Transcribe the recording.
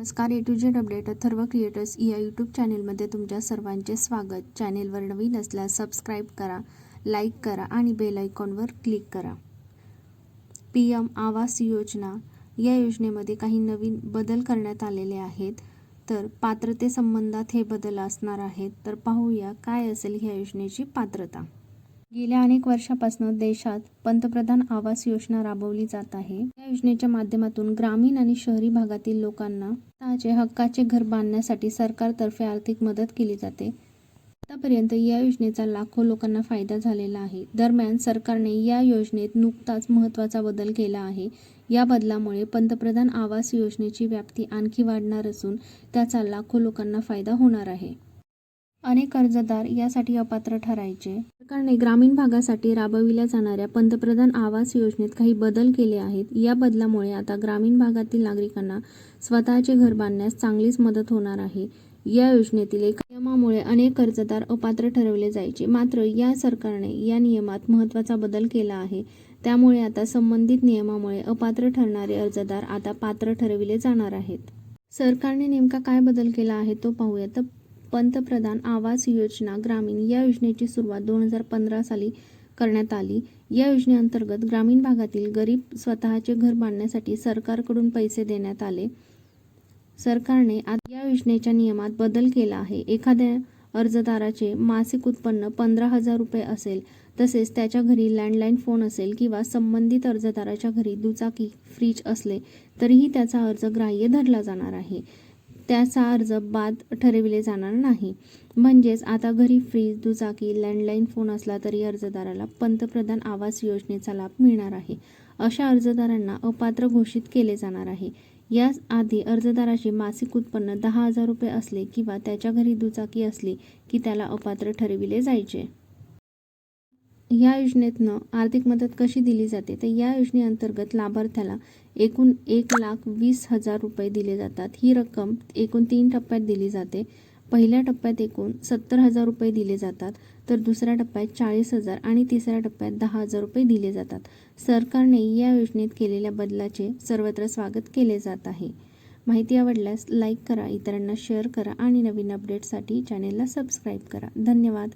नमस्कार A to Z update Atharva creators या YouTube चॅनेलमध्ये तुमच्या सर्वांचे स्वागत. चॅनेलवर नवीन असल्यास सबस्क्राईब करा लाईक करा आणि बेल आयकॉनवर क्लिक करा. P M Awas Yojana. या योजनेमध्ये काही नवीन बदल करण्यात आलेले आहेत. तर पात्रतेसंबंधात हे बदल असणार आहेत. तर पाहूया काय असेल ह्या योजनेची पात्रता. गेल्या अनेक वर्षापासून देशात पंतप्रधान आवास योजना राबवली जात आहे. या योजनेच्या माध्यमातून ग्रामीण आणि शहरी भागातील लोकांना स्वतःचे हक्काचे घर बांधण्यासाठी सरकारतर्फे आर्थिक मदत केली जाते. आतापर्यंत या योजनेचा लाखो लोकांना फायदा झालेला आहे. दरम्यान सरकारने या योजनेत नुकताच महत्त्वाचा बदल केला आहे. या बदलामुळे पंतप्रधान आवास योजनेची व्याप्ती आणखी वाढणार असून त्याचा लाखो लोकांना फायदा होणार आहे. अनेक अर्जदार यासाठी अपात्र ठरायचे. सरकारने ग्रामीण भागासाठी राबविल्या जाणाऱ्या पंतप्रधान आवास योजनेत काही बदल केले आहेत. या बदलामुळे आता ग्रामीण भागातील नागरिकांना स्वतःचे घर बांधण्यास चांगलीच मदत होणार आहे. या योजनेतील एका नियमामुळे अनेक कर्जदार अपात्र ठरवले जायचे. मात्र या सरकारने या नियमात महत्त्वाचा बदल केला आहे. त्यामुळे आता संबंधित नियमामुळे अपात्र ठरणारे अर्जदार आता पात्र ठरविले जाणार आहेत. सरकारने नेमका काय बदल केला आहे तो पाहूया. तर पंतप्रधान आवास योजना ग्रामीण या योजनेची सुरुवात दोन हजार पंधरा साली करण्यात आली. या योजनेअंतर्गत ग्रामीण भागातील गरीब स्वतःचे घर बांधण्यासाठी सरकारकडून पैसे देण्यात आले. सरकारने या योजनेच्या नियमात बदल केला आहे. एखाद्या अर्जदाराचे मासिक उत्पन्न पंधरा हजार रुपये असेल तसेच त्याच्या घरी लँडलाईन फोन असेल किंवा संबंधित अर्जदाराच्या घरी दुचाकी फ्रीज असले तरीही त्याचा अर्ज ग्राह्य धरला जाणार आहे. त्याचा अर्ज बाद ठरविले जाणार नाही. म्हणजेच आता घरी फ्रीज दुचाकी लँडलाईन फोन असला तरी अर्जदाराला पंतप्रधान आवास योजनेचा लाभ मिळणार आहे. अशा अर्जदारांना अपात्र घोषित केले जाणार आहे. या आधी अर्जदाराचे मासिक उत्पन्न दहा हजार रुपये असले किंवा त्याच्या घरी दुचाकी असली की त्याला अपात्र ठरविले जायचे. या योजनेतनं आर्थिक मदत कशी दिली जाते? तर या योजनेअंतर्गत लाभार्थ्याला एकूण एक लाख वीस हजार रुपये दिले जातात. ही रक्कम एकूण तीन टप्प्यात दिली जाते. पहिल्या टप्प्यात एकूण सत्तर हजार रुपये दिले जातात तर दुसऱ्या टप्प्यात चाळीस हजार आणि तिसऱ्या टप्प्यात दहा हजार रुपये दिले जातात. सरकारने या योजनेत केलेल्या बदलाचे सर्वत्र स्वागत केले जात आहे. माहिती आवडल्यास लाईक करा इतरांना शेअर करा आणि नवीन अपडेटसाठी चॅनेलला सबस्क्राईब करा. धन्यवाद.